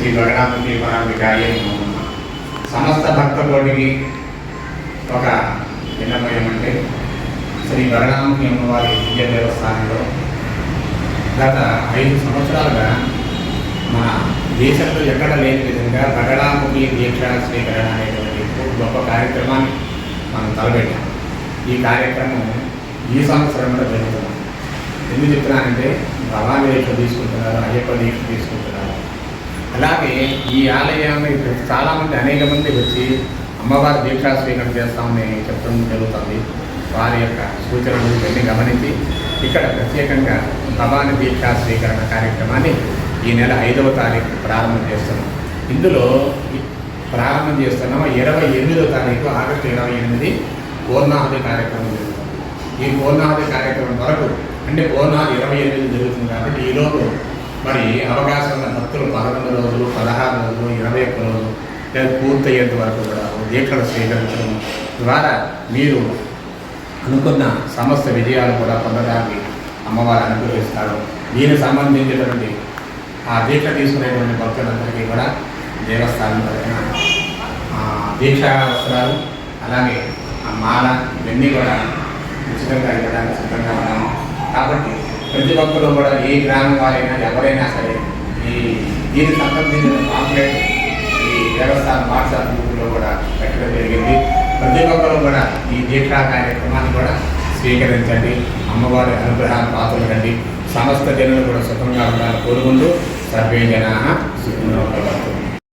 శ్రీ వరడాంబి పరాంబికాయ సమస్త భక్తకోటికి ఒక విన్నపయమంటే శ్రీ వరడాంబి అమ్మవారి విద్య దేవస్థానంలో గత ఐదు సంవత్సరాలుగా మన దేశంలో ఎక్కడ లేని విధంగా గగనాముఖి దీక్ష స్వీకరణ అనేటువంటి గొప్ప కార్యక్రమాన్ని మనం తలపెట్టాం. ఈ కార్యక్రమం ఈ సంవత్సరంలో జరుగుతుంది. జరుగుతున్నాం ఎందుకు చెప్తున్నానంటే భవానీ దీక్ష తీసుకుంటున్నారు అయ్యప్ప దీక్ష తీసుకుంటున్నారు. అలాగే ఈ ఆలయాన్ని చాలామంది అనేక మంది వచ్చి అమ్మవారి దీక్షా స్వీకరణ చేస్తామని చెప్పడం జరుగుతుంది. వారి యొక్క సూచనలు ఇవన్నీ గమనించి ఇక్కడ ప్రత్యేకంగా భవాని దీక్షా స్వీకరణ కార్యక్రమాన్ని ఈ నెల ఐదవ తారీఖు ప్రారంభం చేస్తున్నాం. ఇందులో ప్రారంభం చేస్తున్నాం. ఇరవై ఎనిమిదవ తారీఖు ఆగస్టు ఇరవై ఎనిమిది పూర్ణాహుతి కార్యక్రమం జరుగుతుంది. ఈ పూర్ణాహుతి కార్యక్రమం వరకు అంటే పూర్ణాహుతి ఇరవై ఎనిమిది జరుగుతుంది కాబట్టి ఈలోపు మరి అవకాశం ఉన్న భక్తులు పదకొండు రోజులు పదహారు రోజులు ఇరవై ఒక్క రోజులు లేదా పూర్తయ్యేంత వరకు కూడా దీక్షలు స్వీకరించడం ద్వారా మీరు అనుకున్న సమస్త విజయాలు కూడా పొందడానికి అమ్మవారు అనుగ్రహిస్తారు. దీనికి సంబంధించినటువంటి ఆ దీక్ష తీసుకునేటువంటి భక్తులందరికీ కూడా దేవస్థానం తరఫున ఆ, దీక్షా వస్త్రాలు అలాగే ఆ మాల ఇవన్నీ కూడా ఉచితంగా ఇవ్వడానికి సిద్ధంగా ఉన్నాము. కాబట్టి ప్రతి ఒక్కరు కూడా ఏ గ్రామం వారైనా ఎవరైనా సరే ఈ దీనికి సంబంధించిన పాంప్లెట్ ఈ దేవస్థానం వాట్సాప్ గ్రూప్లో కూడా పెట్టడం జరిగింది. ప్రతి ఒక్కరు కూడా ఈ దీక్షా కార్యక్రమాన్ని కూడా స్వీకరించండి. అమ్మవారి అనుగ్రహాన్ని పాత్రలు సమస్త జనులు కూడా సుఖంగా ఉండాలని కోరుకుంటూ సర్వే జనా సుఖంగా ఉండవచ్చు